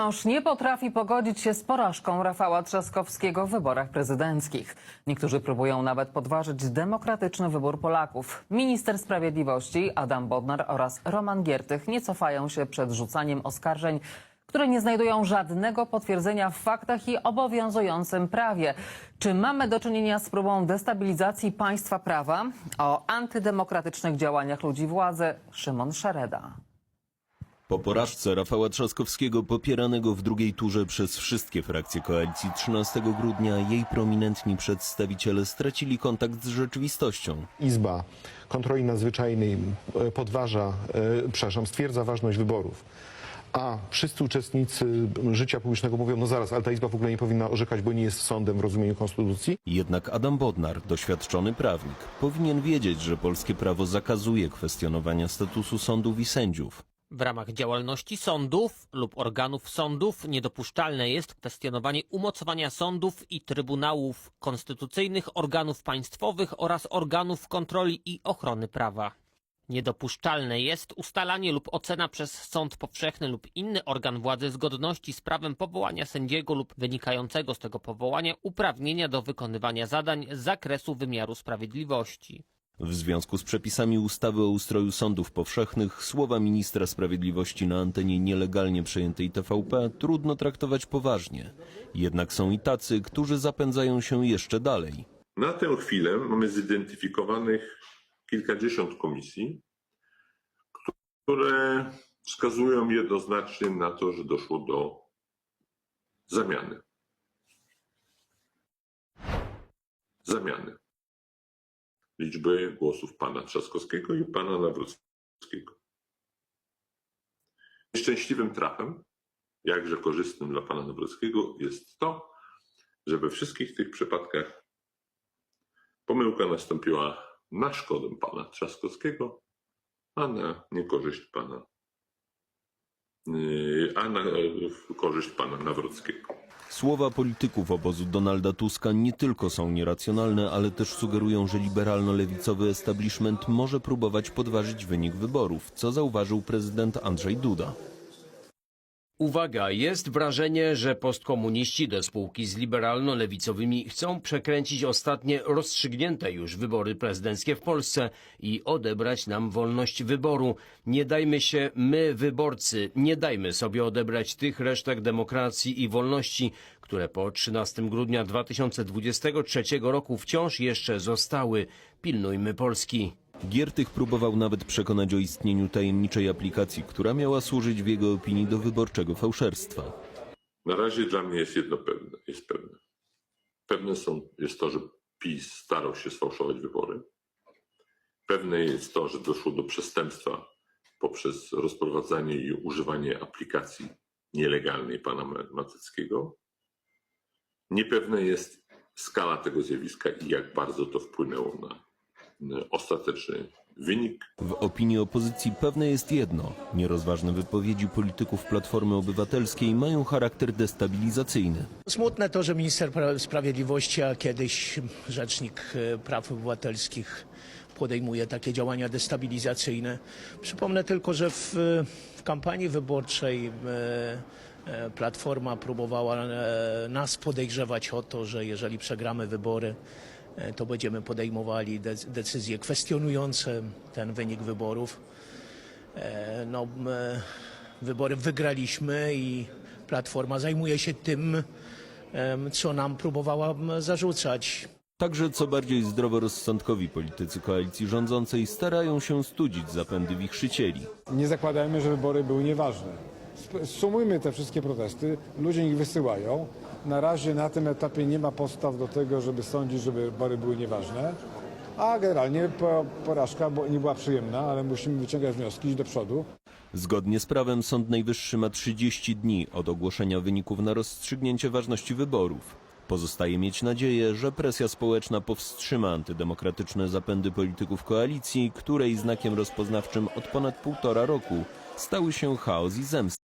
Wciąż nie potrafi pogodzić się z porażką Rafała Trzaskowskiego w wyborach prezydenckich. Niektórzy próbują nawet podważyć demokratyczny wybór Polaków. Minister Sprawiedliwości Adam Bodnar oraz Roman Giertych nie cofają się przed rzucaniem oskarżeń, które nie znajdują żadnego potwierdzenia w faktach i obowiązującym prawie. Czy mamy do czynienia z próbą destabilizacji państwa prawa? O antydemokratycznych działaniach ludzi władzy Szymon Szereda. Po porażce Rafała Trzaskowskiego popieranego w drugiej turze przez wszystkie frakcje koalicji 13 grudnia jej prominentni przedstawiciele stracili kontakt z rzeczywistością. Izba Kontroli Nadzwyczajnej e, podważa, e, przepraszam, stwierdza ważność wyborów. A wszyscy uczestnicy życia publicznego mówią, no zaraz, ale ta Izba w ogóle nie powinna orzekać, bo nie jest sądem w rozumieniu konstytucji. Jednak Adam Bodnar, doświadczony prawnik, powinien wiedzieć, że polskie prawo zakazuje kwestionowania statusu sądów i sędziów. W ramach działalności sądów lub organów sądów niedopuszczalne jest kwestionowanie umocowania sądów i trybunałów konstytucyjnych, organów państwowych oraz organów kontroli i ochrony prawa. Niedopuszczalne jest ustalanie lub ocena przez sąd powszechny lub inny organ władzy zgodności z prawem powołania sędziego lub wynikającego z tego powołania uprawnienia do wykonywania zadań z zakresu wymiaru sprawiedliwości. W związku z przepisami ustawy o ustroju sądów powszechnych słowa ministra sprawiedliwości na antenie nielegalnie przejętej TVP trudno traktować poważnie. Jednak są i tacy, którzy zapędzają się jeszcze dalej. Na tę chwilę mamy zidentyfikowanych kilkadziesiąt komisji, które wskazują jednoznacznie na to, że doszło do zamiany. Zamiany liczby głosów pana Trzaskowskiego i pana Nawrockiego. Szczęśliwym trafem, jakże korzystnym dla pana Nawrockiego jest to, że we wszystkich tych przypadkach pomyłka nastąpiła na szkodę pana Trzaskowskiego, a na niekorzyść pana, yy, a na e, korzyść pana Nawrockiego. Słowa polityków obozu Donalda Tuska nie tylko są nieracjonalne, ale też sugerują, że liberalno-lewicowy establishment może próbować podważyć wynik wyborów, co zauważył prezydent Andrzej Duda. Uwaga, jest wrażenie, że postkomuniści do spółki z liberalno-lewicowymi chcą przekręcić ostatnie rozstrzygnięte już wybory prezydenckie w Polsce i odebrać nam wolność wyboru. Nie dajmy się, my wyborcy, nie dajmy sobie odebrać tych resztek demokracji i wolności, które po 13 grudnia 2023 roku wciąż jeszcze zostały. Pilnujmy Polski. Giertych próbował nawet przekonać o istnieniu tajemniczej aplikacji, która miała służyć w jego opinii do wyborczego fałszerstwa. Na razie dla mnie jest jedno pewne, jest pewne. Pewne są, jest to, że PiS starał się sfałszować wybory. Pewne jest to, że doszło do przestępstwa poprzez rozprowadzanie i używanie aplikacji nielegalnej pana Mateckiego. Niepewne jest skala tego zjawiska i jak bardzo to wpłynęło na ostateczny wynik W opinii opozycji pewne jest jedno: nierozważne wypowiedzi polityków Platformy Obywatelskiej mają charakter destabilizacyjny. Smutne to, że minister pra- sprawiedliwości, a kiedyś rzecznik e, praw obywatelskich podejmuje takie działania destabilizacyjne. Przypomnę tylko, że w, w kampanii wyborczej e, e, Platforma próbowała e, nas podejrzewać o to, że jeżeli przegramy wybory, to będziemy podejmowali de- decyzje kwestionujące ten wynik wyborów. E, No, e, wybory wygraliśmy i Platforma zajmuje się tym, co nam próbowała zarzucać. Także co bardziej zdroworozsądkowi politycy koalicji rządzącej starają się studzić zapędy wichrzycieli. Nie zakładajmy, że wybory były nieważne. Sumujmy te wszystkie protesty, ludzie ich wysyłają. Na razie na tym etapie nie ma podstaw do tego, żeby sądzić, że wybory były nieważne. A generalnie po- porażka nie była przyjemna, ale musimy wyciągać wnioski, iść do przodu. Zgodnie z prawem Sąd Najwyższy ma 30 dni od ogłoszenia wyników na rozstrzygnięcie ważności wyborów. Pozostaje mieć nadzieję, że presja społeczna powstrzyma antydemokratyczne zapędy polityków koalicji, której znakiem rozpoznawczym od ponad półtora roku stały się chaos i zemsta.